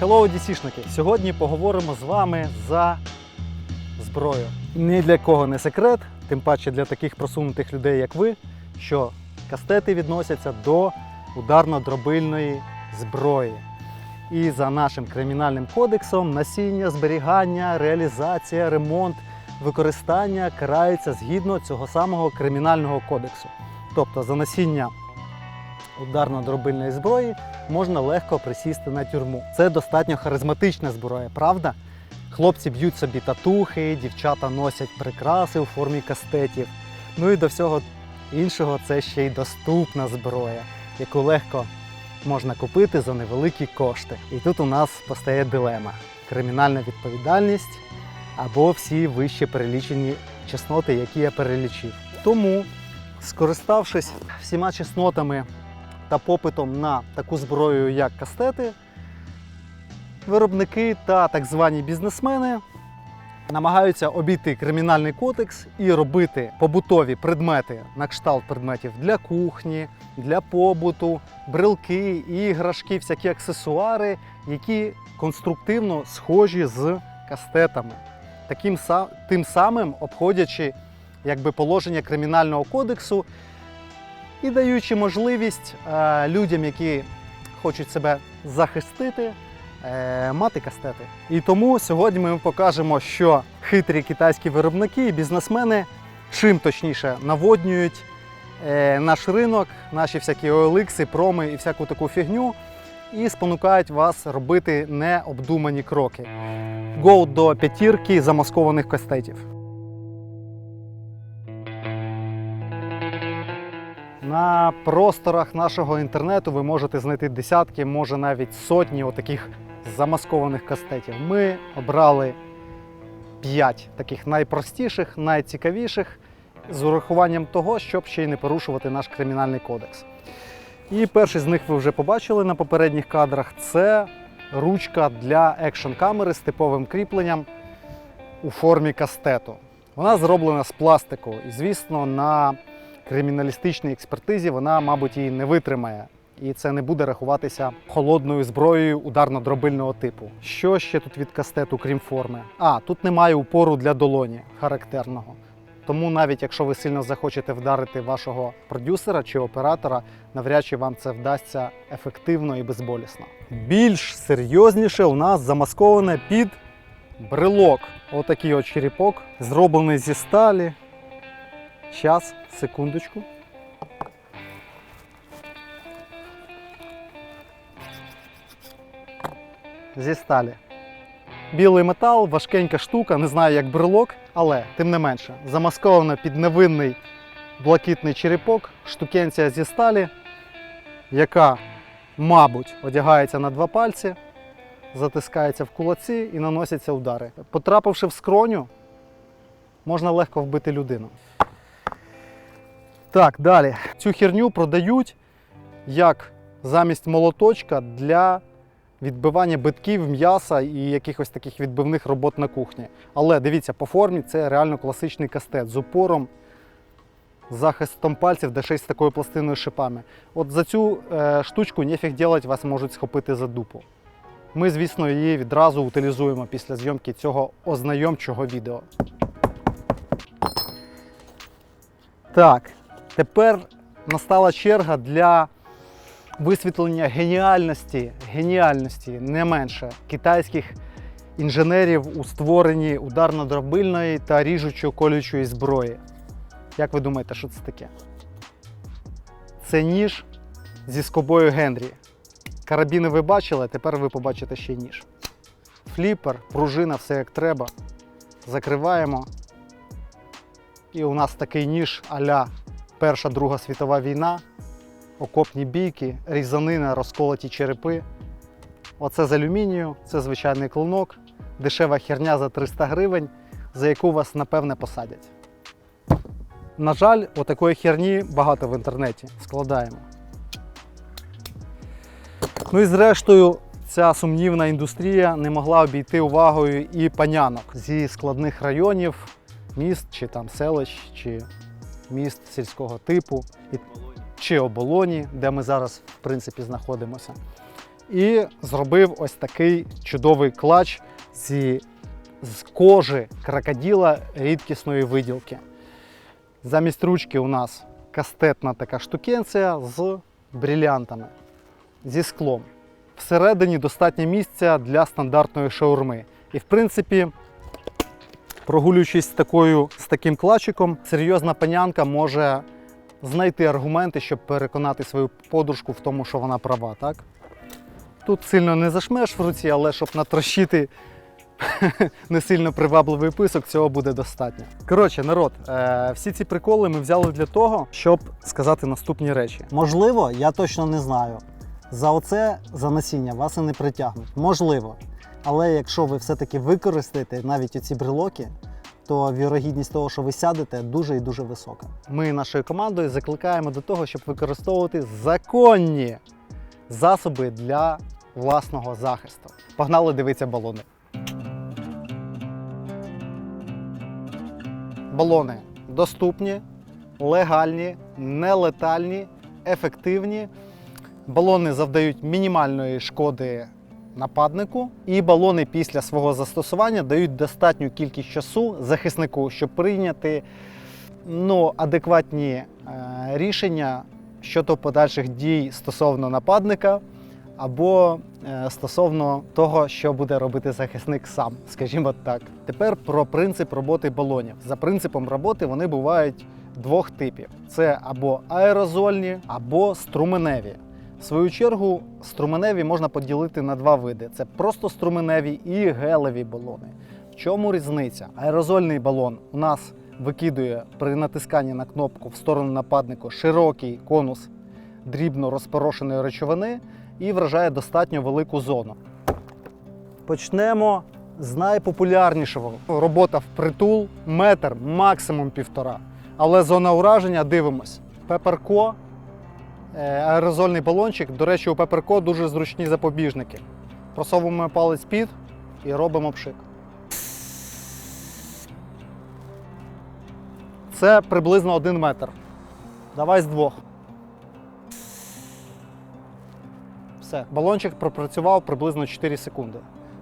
Hello, DC-шники! Сьогодні поговоримо з вами за зброю. Ні для кого не секрет, тим паче для таких просунутих людей, як ви, що кастети відносяться до ударно-дробильної зброї. І за нашим кримінальним кодексом насіння, зберігання, реалізація, ремонт, використання караються згідно цього самого кримінального кодексу. Тобто за носіння ударно-дробильної зброї можна легко присісти на тюрму. Це достатньо харизматична зброя, правда? Хлопці б'ють собі татухи, дівчата носять прикраси у формі кастетів. Ну і до всього іншого це ще й доступна зброя, яку легко можна купити за невеликі кошти. І тут у нас постає дилема: кримінальна відповідальність або всі вище перелічені чесноти, які я перелічив. Тому, скориставшись всіма чеснотами та попитом на таку зброю, як кастети, виробники та так звані бізнесмени намагаються обійти кримінальний кодекс і робити побутові предмети на кшталт предметів для кухні, для побуту, брелки, іграшки, всякі аксесуари, які конструктивно схожі з кастетами. Таким тим самим обходячи якби, положення кримінального кодексу і даючи можливість е, людям, які хочуть себе захистити, е, мати кастети. І тому сьогодні ми покажемо, що хитрі китайські виробники і бізнесмени чим точніше наводнюють е, наш ринок, наші всякі OLX, проми і всяку таку фігню, і спонукають вас робити необдумані кроки. Go до п'ятірки замаскованих кастетів. На просторах нашого інтернету ви можете знайти десятки, може навіть сотні отаких замаскованих кастетів. Ми обрали 5 таких найпростіших, найцікавіших, з урахуванням того, щоб ще й не порушувати наш кримінальний кодекс. І перший з них ви вже побачили на попередніх кадрах. Це ручка для екшн камери з типовим кріпленням у формі кастету. Вона зроблена з пластику, і, звісно, на криміналістичній експертизі вона, мабуть, її не витримає. І це не буде рахуватися холодною зброєю ударно-дробильного типу. Що ще тут від кастету, крім форми? А, тут немає упору для долоні характерного. Тому навіть якщо ви сильно захочете вдарити вашого продюсера чи оператора, навряд чи вам це вдасться ефективно і безболісно. Більш серйозніше у нас замасковане під брелок. Отакий от черепок, зроблений зі сталі. Час, секундочку. Зі сталі. Білий метал, важкенька штука, не знаю як брелок, але тим не менше, замасковано під невинний блакитний черепок, штукенція зі сталі, яка, мабуть, одягається на два пальці, затискається в кулаці і наносяться удари. Потрапивши в скроню, можна легко вбити людину. Так, далі. Цю херню продають як замість молоточка для відбивання битків, м'яса і якихось таких відбивних робот на кухні. Але дивіться, по формі це реально класичний кастет з упором, захистом пальців, де ще й з такою пластиною шипами. От за цю е, штучку нефіг делать, вас можуть схопити за дупу. Ми, звісно, її відразу утилізуємо після зйомки цього ознайомчого відео. Так, тепер настала черга для висвітлення геніальності, геніальності не менше китайських інженерів у створенні ударно-дробильної та ріжучо-колючої зброї. Як ви думаєте, що це таке? Це ніж зі скобою Генрі. Карабіни ви бачили, тепер ви побачите ще ніж. Фліпер, пружина, все як треба. Закриваємо. І у нас такий ніж а-ля Перша Друга світова війна, окопні бійки, різанина, розколоті черепи. Оце з алюмінію, це звичайний клинок, дешева херня за 300 гривень, за яку вас напевне посадять. На жаль, отакої херні багато в інтернеті. Складаємо. Ну і зрештою, ця сумнівна індустрія не могла обійти увагою і панянок зі складних районів, міст чи там селищ, чи міст сільського типу, чи оболоні, де ми зараз в принципі знаходимося. і зробив ось такий чудовий клач зі, з кожи крокодила рідкісної виділки. Замість ручки у нас кастетна така штукенція з брілянтами, зі склом. Всередині достатньо місця для стандартної шаурми. І в принципі, прогулюючись з, такою, з таким клачиком, серйозна панянка може знайти аргументи, щоб переконати свою подружку в тому, що вона права. Так? Тут сильно не зашмеш в руці, але щоб натрощити не сильно привабливий писок, цього буде достатньо. Коротше, народ, е, всі ці приколи ми взяли для того, щоб сказати наступні речі. Можливо, я точно не знаю. За оце за насіння вас і не притягнуть. Можливо. Але якщо ви все-таки використаєте навіть оці брелоки, то вірогідність того, що ви сядете, дуже і дуже висока. Ми нашою командою закликаємо до того, щоб використовувати законні засоби для власного захисту. Погнали дивитися балони. Балони доступні, легальні, нелетальні, ефективні. Балони завдають мінімальної шкоди нападнику, і балони після свого застосування дають достатню кількість часу захиснику, щоб прийняти ну, адекватні е, рішення щодо подальших дій стосовно нападника або е, стосовно того, що буде робити захисник сам, скажімо так. Тепер про принцип роботи балонів. За принципом роботи вони бувають двох типів: це або аерозольні, або струменеві. В свою чергу, струменеві можна поділити на два види: це просто струменеві і гелеві балони. В чому різниця? Аерозольний балон у нас викидує при натисканні на кнопку в сторону нападнику широкий конус дрібно розпорошеної речовини і вражає достатньо велику зону. Почнемо з найпопулярнішого. Робота в притул метр, максимум півтора. Але зона ураження дивимось. Пеперко, аерозольний балончик. До речі, у Пеперко дуже зручні запобіжники. Просовуємо палець під і робимо пшик. Це приблизно один метр. Давай з двох. Все, балончик пропрацював приблизно 4 секунди.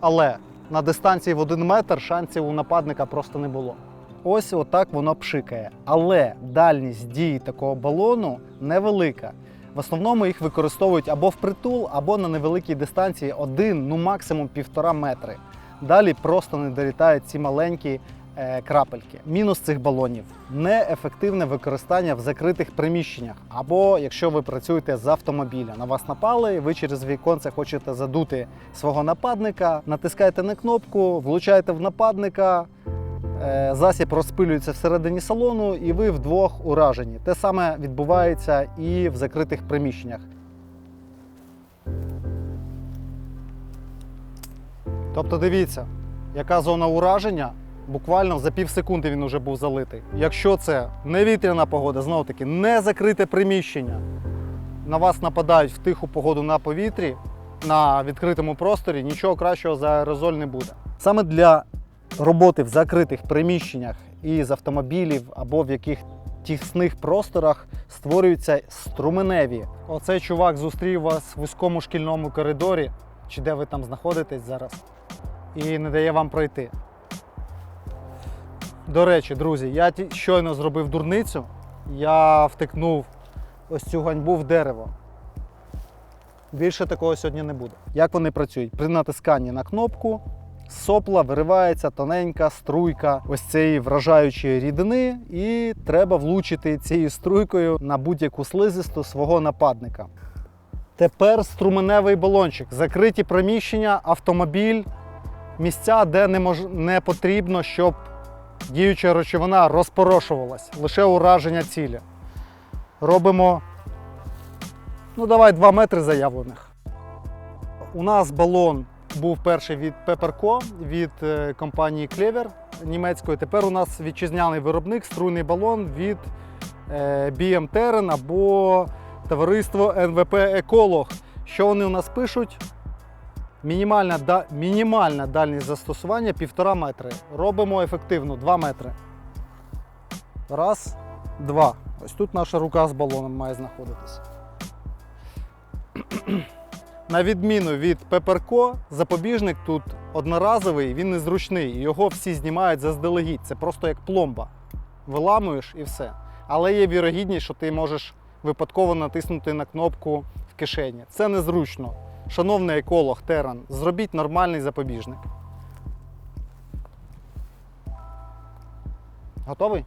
Але на дистанції в 1 метр шансів у нападника просто не було. Ось отак воно пшикає. Але дальність дії такого балону невелика. В основному їх використовують або впритул, або на невеликій дистанції 1, ну максимум півтора метри. Далі просто не долітають ці маленькі е, крапельки. Мінус цих балонів неефективне використання в закритих приміщеннях. Або якщо ви працюєте з автомобіля, на вас напали, ви через віконце хочете задути свого нападника, натискаєте на кнопку, влучаєте в нападника. Е, Засіб розпилюється всередині салону, і ви вдвох уражені. Те саме відбувається і в закритих приміщеннях. Тобто дивіться, яка зона ураження, буквально за пів секунди він вже був залитий. Якщо це не вітряна погода, знову таки не закрите приміщення, на вас нападають в тиху погоду на повітрі, на відкритому просторі, нічого кращого за аерозоль не буде. Саме для роботи в закритих приміщеннях і з автомобілів або в яких тісних просторах створюються струменеві. Оцей чувак зустрів вас в вузькому шкільному коридорі, чи де ви там знаходитесь зараз, і не дає вам пройти. До речі, друзі, я щойно зробив дурницю. Я втикнув ось цю ганьбу в дерево. Більше такого сьогодні не буде. Як вони працюють? При натисканні на кнопку сопла виривається тоненька струйка ось цієї вражаючої рідини, і треба влучити цією струйкою на будь-яку слизисту свого нападника. Тепер струменевий балончик. Закриті приміщення, автомобіль, місця, де не, мож... не потрібно, щоб діюча речовина розпорошувалась, лише ураження цілі. Робимо, ну давай 2 метри заявлених. У нас балон був перший від Pepperco, від е, компанії Clever німецької. Тепер у нас вітчизняний виробник, струйний балон від е, BM Terran або товариство НВП Еколог. Що вони у нас пишуть? Мінімальна, да, мінімальна дальність застосування 1,5 метри. Робимо ефективно 2 метри. Раз, два. Ось тут наша рука з балоном має знаходитись. На відміну від Пеперко, запобіжник тут одноразовий, він незручний. Його всі знімають заздалегідь. Це просто як пломба. Виламуєш і все. Але є вірогідність, що ти можеш випадково натиснути на кнопку в кишені. Це незручно. Шановний еколог Теран, зробіть нормальний запобіжник. Готовий?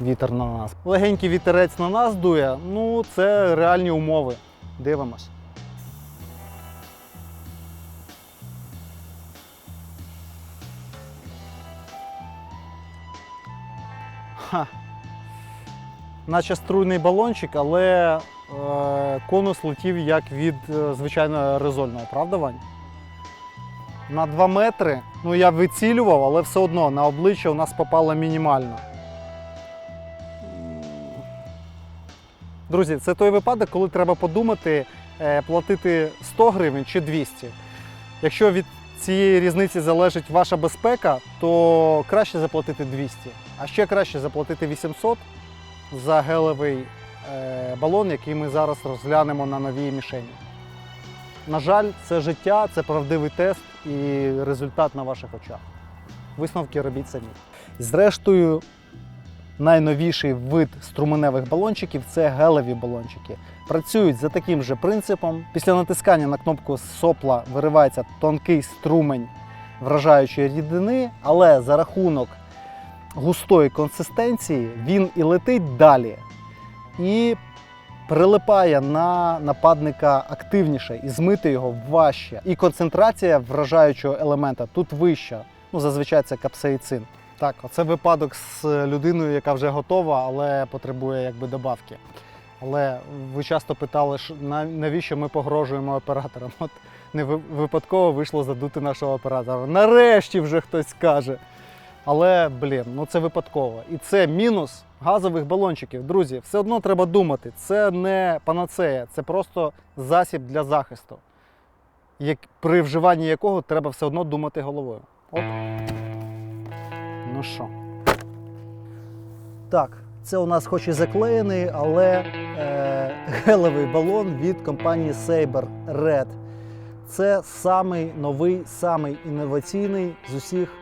Вітер на нас. Легенький вітерець на нас дує. Ну, це реальні умови. Дивимось. Ха. Наче струйний балончик, але е, конус летів як від е, звичайного аерозольного, правда, Вань? На 2 метри. Ну, я вицілював, але все одно на обличчя у нас попало мінімально. Друзі, це той випадок, коли треба подумати, е, платити 100 гривень чи 200. Якщо від цієї різниці залежить ваша безпека, то краще заплатити 200. А ще краще заплатити 800 за гелевий е, балон, який ми зараз розглянемо на новій мішені. На жаль, це життя, це правдивий тест і результат на ваших очах. Висновки робіть самі. Зрештою, найновіший вид струменевих балончиків це гелеві балончики. Працюють за таким же принципом. Після натискання на кнопку сопла виривається тонкий струмень вражаючої рідини, але за рахунок густої консистенції він і летить далі. І прилипає на нападника активніше і змити його важче. І концентрація вражаючого елемента тут вища. Ну, зазвичай це капсаїцин. Так, оце випадок з людиною, яка вже готова, але потребує якби добавки. Але ви часто питали, навіщо ми погрожуємо операторам. От не випадково вийшло задути нашого оператора. Нарешті вже хтось скаже. Але, блін, ну це випадково. І це мінус газових балончиків. Друзі, все одно треба думати. Це не панацея, це просто засіб для захисту, як, при вживанні якого треба все одно думати головою. Оп. Ну що? Так, це у нас хоч і заклеєний, але е, гелевий балон від компанії Saber Red. Це самий новий, самий інноваційний з усіх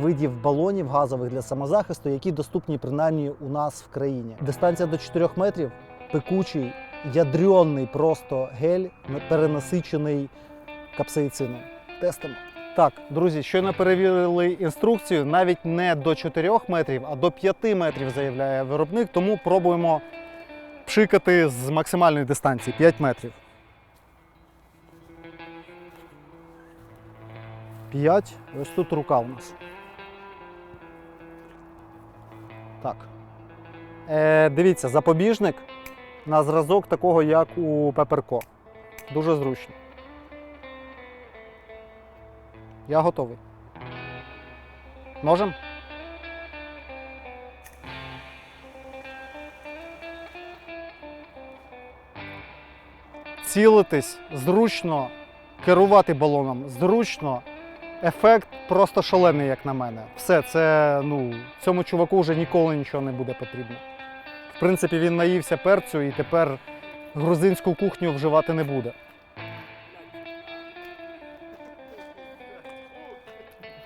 видів балонів газових для самозахисту, які доступні принаймні у нас в країні. Дистанція до 4 метрів, пекучий, ядрьонний просто гель, перенасичений капсаїцином. Тестимо. Так, друзі, щойно перевірили інструкцію, навіть не до 4 метрів, а до 5 метрів заявляє виробник, тому пробуємо пшикати з максимальної дистанції 5 метрів. 5. Ось тут рука у нас. Так. Е, дивіться, запобіжник на зразок такого, як у Пеперко. Дуже зручно. Я готовий. Можем? Цілитись зручно, керувати балоном зручно. Ефект просто шалений, як на мене. Все, це ну, цьому чуваку вже ніколи нічого не буде потрібно. В принципі, він наївся перцю і тепер грузинську кухню вживати не буде.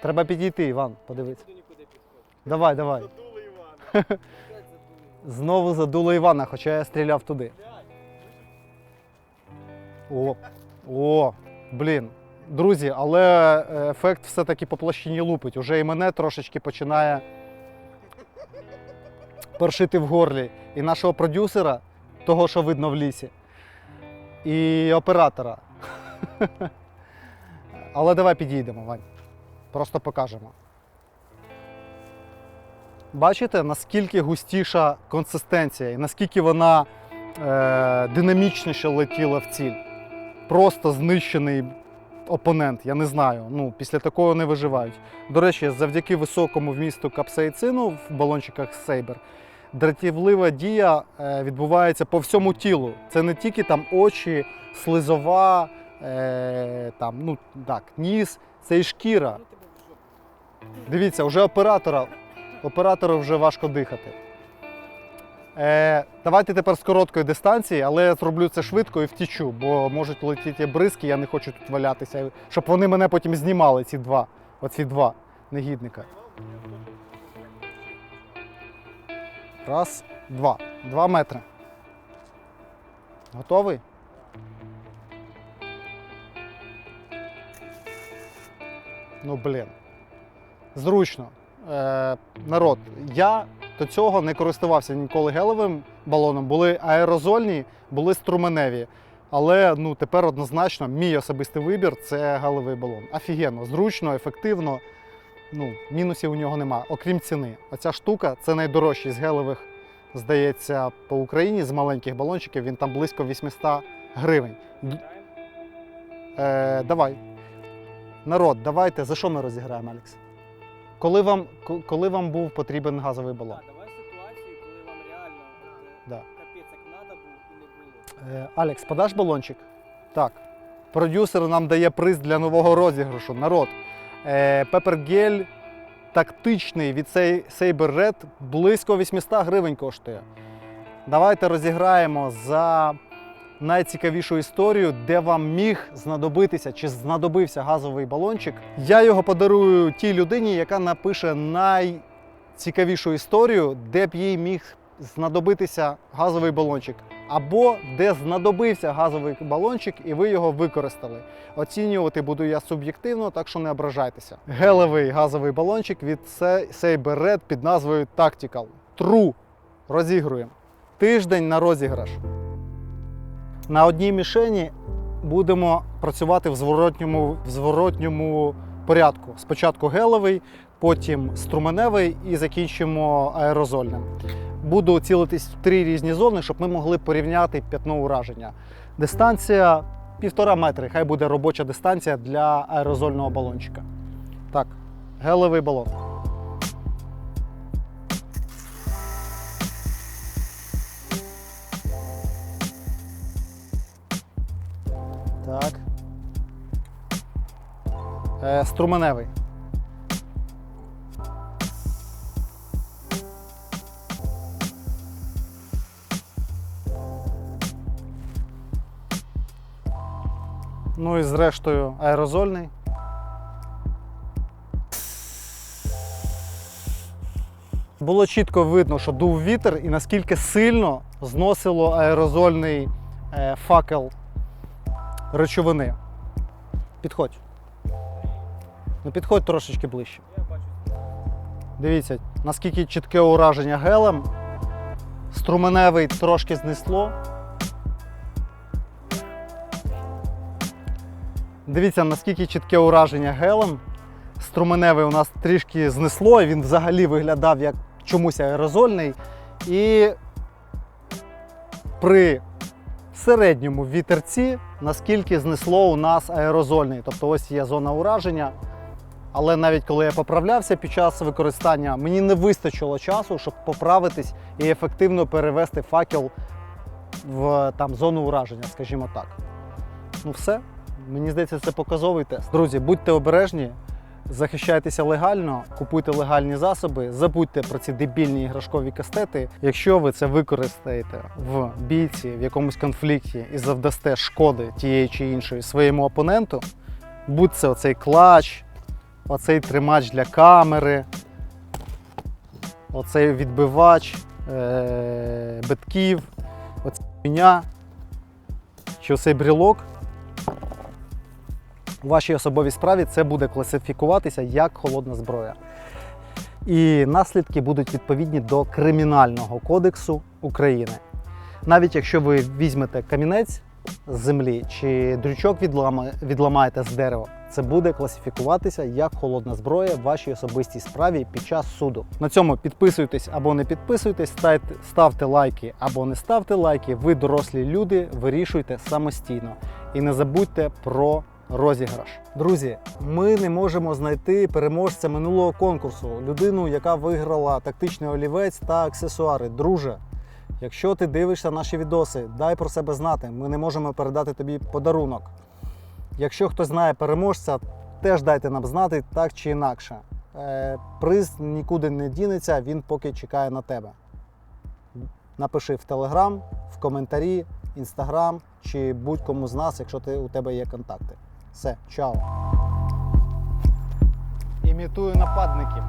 Треба підійти, Іван, подивитися. Давай, давай. Знову задуло Івана, хоча я стріляв туди. О, о, блін. Друзі, але е, ефект все-таки по площині лупить. Уже і мене трошечки починає першити в горлі. І нашого продюсера, того, що видно в лісі, і оператора. Але давай підійдемо, Вань. Просто покажемо. Бачите, наскільки густіша консистенція і наскільки вона е, динамічніше летіла в ціль. Просто знищений опонент, я не знаю. Ну, після такого не виживають. До речі, завдяки високому вмісту капсаїцину в балончиках Saber дратівлива дія е, відбувається по всьому тілу. Це не тільки там очі, слизова, е, там, ну, так, ніс, це і шкіра. Дивіться, вже оператора, оператору вже важко дихати. Е, давайте тепер з короткої дистанції, але я зроблю це швидко і втічу, бо можуть летіти бризки, я не хочу тут валятися, щоб вони мене потім знімали, ці два. Оці два негідника. Раз, два. Два метри. Готовий? Ну, блін. Зручно. Е, народ, я до цього не користувався ніколи гелевим балоном. Були аерозольні, були струменеві. Але ну, тепер однозначно мій особистий вибір це галевий балон. Офігенно, зручно, ефективно. Ну, мінусів у нього нема, окрім ціни. Оця штука це найдорожчий з гелевих, здається, по Україні з маленьких балончиків. Він там близько 800 гривень. Е, давай. Народ, давайте. За що ми розіграємо, Алекс? Коли вам, коли вам був потрібен газовий балон? Так, давай ситуацію, коли вам реально от, Да. капець як надо був і не було. Е, Алекс, подаш балончик? Так. Продюсер нам дає приз для нового розіграшу. Народ. Е, Пепергель тактичний від Сей- Saber Red близько 800 гривень коштує. Давайте розіграємо за найцікавішу історію, де вам міг знадобитися чи знадобився газовий балончик. Я його подарую тій людині, яка напише найцікавішу історію, де б їй міг знадобитися газовий балончик. Або де знадобився газовий балончик, і ви його використали. Оцінювати буду я суб'єктивно, так що не ображайтеся. Гелевий газовий балончик від Saber Red під назвою Tactical. True. Розігруємо. Тиждень на розіграш. На одній мішені будемо працювати в зворотньому, в зворотньому порядку. Спочатку гелевий, потім струменевий і закінчимо аерозольним. Буду цілитись в три різні зони, щоб ми могли порівняти п'ятно ураження. Дистанція півтора метри, хай буде робоча дистанція для аерозольного балончика. Так, гелевий балон. Струменевий. Ну і зрештою аерозольний. Було чітко видно, що дув вітер і наскільки сильно зносило аерозольний е, факел речовини. Підходь. Ну підходь трошечки ближче. Дивіться, наскільки чітке ураження гелем. Струменевий трошки знесло. Дивіться, наскільки чітке ураження гелем. Струменевий у нас трішки знесло, і він взагалі виглядав як чомусь аерозольний. І при середньому вітерці, наскільки знесло у нас аерозольний. Тобто ось є зона ураження. Але навіть коли я поправлявся під час використання, мені не вистачило часу, щоб поправитись і ефективно перевести факел в там, зону ураження, скажімо так. Ну все. Мені здається, це показовий тест. Друзі, будьте обережні, захищайтеся легально, купуйте легальні засоби, забудьте про ці дебільні іграшкові кастети. Якщо ви це використаєте в бійці, в якомусь конфлікті і завдасте шкоди тієї чи іншої своєму опоненту, будь це оцей клач, оцей тримач для камери, оцей відбивач е- битків, оця хуйня, чи оцей брілок. У вашій особовій справі це буде класифікуватися як холодна зброя. І наслідки будуть відповідні до Кримінального кодексу України. Навіть якщо ви візьмете камінець з землі чи дрючок відлама- відламаєте з дерева, це буде класифікуватися як холодна зброя в вашій особистій справі під час суду. На цьому підписуйтесь або не підписуйтесь, ставте, ставте лайки або не ставте лайки. Ви дорослі люди, вирішуйте самостійно. І не забудьте про розіграш. Друзі, ми не можемо знайти переможця минулого конкурсу, людину, яка виграла тактичний олівець та аксесуари. Друже, якщо ти дивишся наші відоси, дай про себе знати. Ми не можемо передати тобі подарунок. Якщо хтось знає переможця, теж дайте нам знати так чи інакше. Е, приз нікуди не дінеться, він поки чекає на тебе. напиши в Телеграм, в коментарі, Інстаграм чи будь-кому з нас, якщо ти, у тебе є контакти. Все, чао. Імітую нападників.